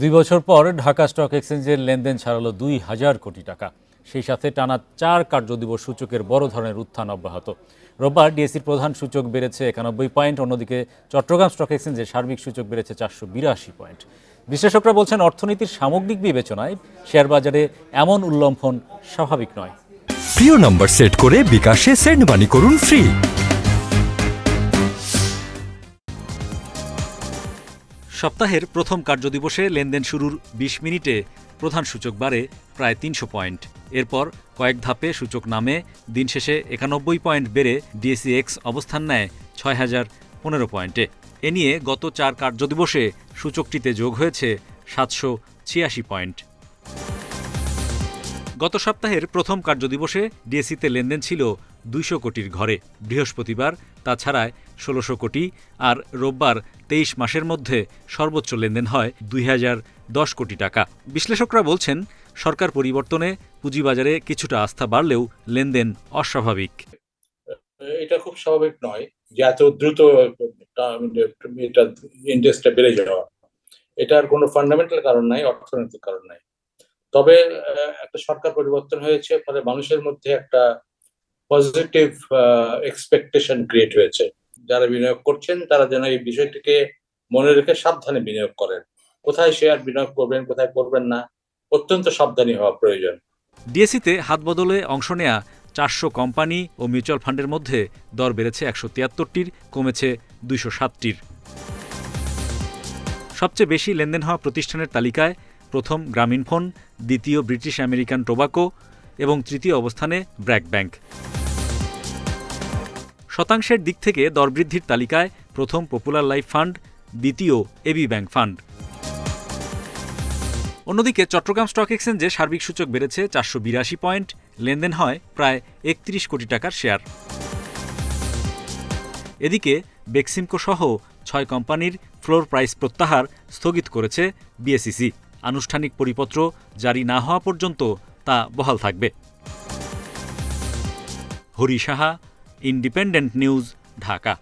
দুই বছর পর ঢাকা স্টক এক্সচেঞ্জের লেনদেন ছাড়ালো দুই হাজার কোটি টাকা। সেই সাথে টানা চার কার্যদিবস সূচকের বড় ধরনের উত্থান অব্যাহত। রোববার ডিএসির প্রধান সূচক বেড়েছে একানব্বই পয়েন্ট, অন্যদিকে চট্টগ্রাম স্টক এক্সচেঞ্জের সার্বিক সূচক বেড়েছে চারশো বিরাশি পয়েন্ট। বিশ্লেষকরা বলছেন, অর্থনীতির সামগ্রিক বিবেচনায় শেয়ার বাজারে এমন উল্লম্ফন স্বাভাবিক নয়। প্রিয় নম্বর সেট করে বিকাশে সেন্ড মানি করুন ফ্রি। সপ্তাহের প্রথম কার্যদিবসে লেনদেন শুরুর ২০ মিনিটে প্রধান সূচক বাড়ে প্রায় তিনশো পয়েন্ট। এরপর কয়েক ধাপে সূচক নামে, দিন শেষে একানব্বই পয়েন্ট বেড়ে ডিএসি এক্স অবস্থান নেয় ছয় হাজার পনেরো পয়েন্টে। এ নিয়ে গত চার কার্যদিবসে সূচকটিতে যোগ হয়েছে সাতশো ছিয়াশি পয়েন্ট। গত সপ্তাহের প্রথম কার্যদিবসে ডিএসিতে লেনদেন ছিল দুইশো কোটির ঘরে। বৃহস্পতিবার তাছাড়ায় ষোলোশো কোটি আর রোববার তেইশ মাসের মধ্যে সর্বোচ্চ লেনদেন হয় দুই হাজার দশ কোটি টাকা। বিশ্লেষকরা বলছেন, সরকার পরিবর্তনে পুঁজিবাজারে কিছুটা আস্থা বাড়লেও লেনদেন অস্বাভাবিক। এটা খুব স্বাভাবিক নয় যে এত দ্রুত এটা বেড়ে যাওয়া। এটার কোনো ফান্ডামেন্টাল কারণ নাই, অর্থনৈতিক কারণ নাই। তবে একটা সরকার পরিবর্তন হয়েছে, ফলে মানুষের মধ্যে একটা পজিটিভ এক্সপেকটেশন ক্রিয়েট হয়েছে। যারা বিনিয়োগ করছেন, তারা যেন এই বিষয়টিকে মনে রেখে সাবধানে বিনিয়োগ করেন। কোথায় শেয়ার বিনিয়োগ করবেন, কোথায় করবেন না, অত্যন্ত সাবধানী হওয়া প্রয়োজন। ডিএসিতে হাত বদলে অংশ নেয়া চারশো কোম্পানি ও মিউচুয়াল ফান্ডের মধ্যে দর বেড়েছে একশো তিয়াত্তরটির, কমেছে দুইশো সাতটির সবচেয়ে বেশি লেনদেন হওয়া প্রতিষ্ঠানের তালিকায় প্রথম গ্রামীণফোন দ্বিতীয় ব্রিটিশ আমেরিকান টোবাকো এবং তৃতীয় অবস্থানে ব্র্যাক ব্যাংক। শতাংশের দিক থেকে দরবৃদ্ধির তালিকায় প্রথম পপুলার লাইফ ফান্ড, দ্বিতীয় এবি ব্যাংক ফান্ড। অন্যদিকে চট্টগ্রাম স্টক এক্সচেঞ্জে সার্বিক সূচক বেড়েছে চারশো বিরাশি পয়েন্ট, লেনদেন হয় প্রায় একত্রিশ কোটি টাকার শেয়ার। এদিকে বেক্সিমকো সহ ছয় কোম্পানির ফ্লোর প্রাইস প্রত্যাহার স্থগিত করেছে বিএসইসি। আনুষ্ঠানিক পরিপত্র জারি না হওয়া পর্যন্ত তা বহাল থাকবে। Hari Saha independent news Dhaka